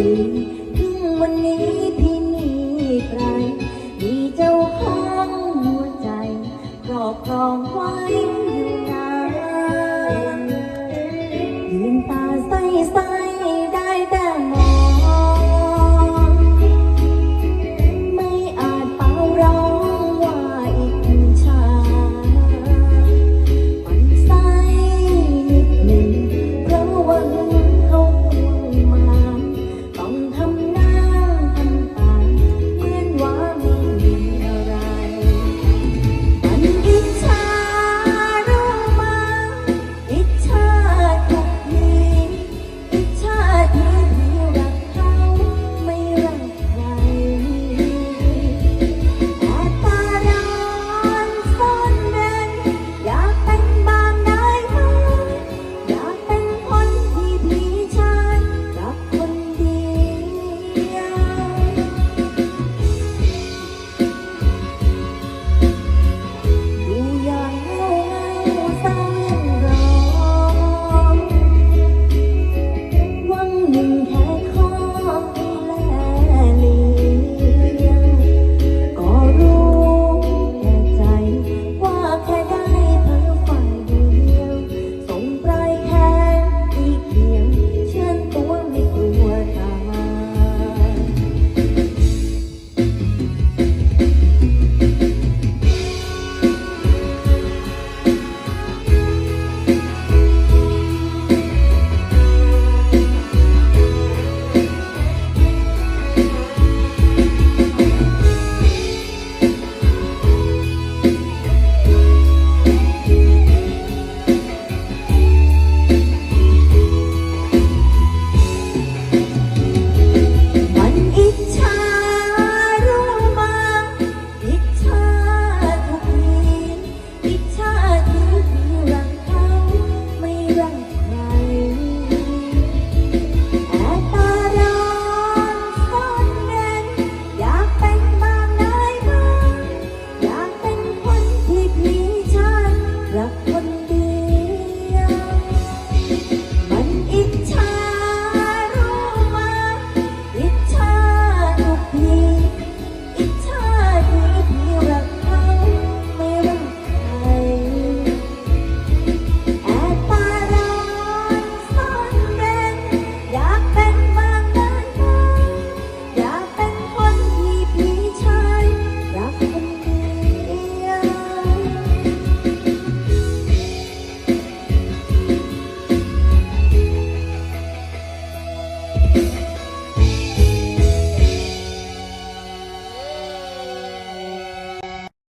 ดีถึงวันนี้พี่มีใคร มีเจ้าของหัวใจครอบครองไว้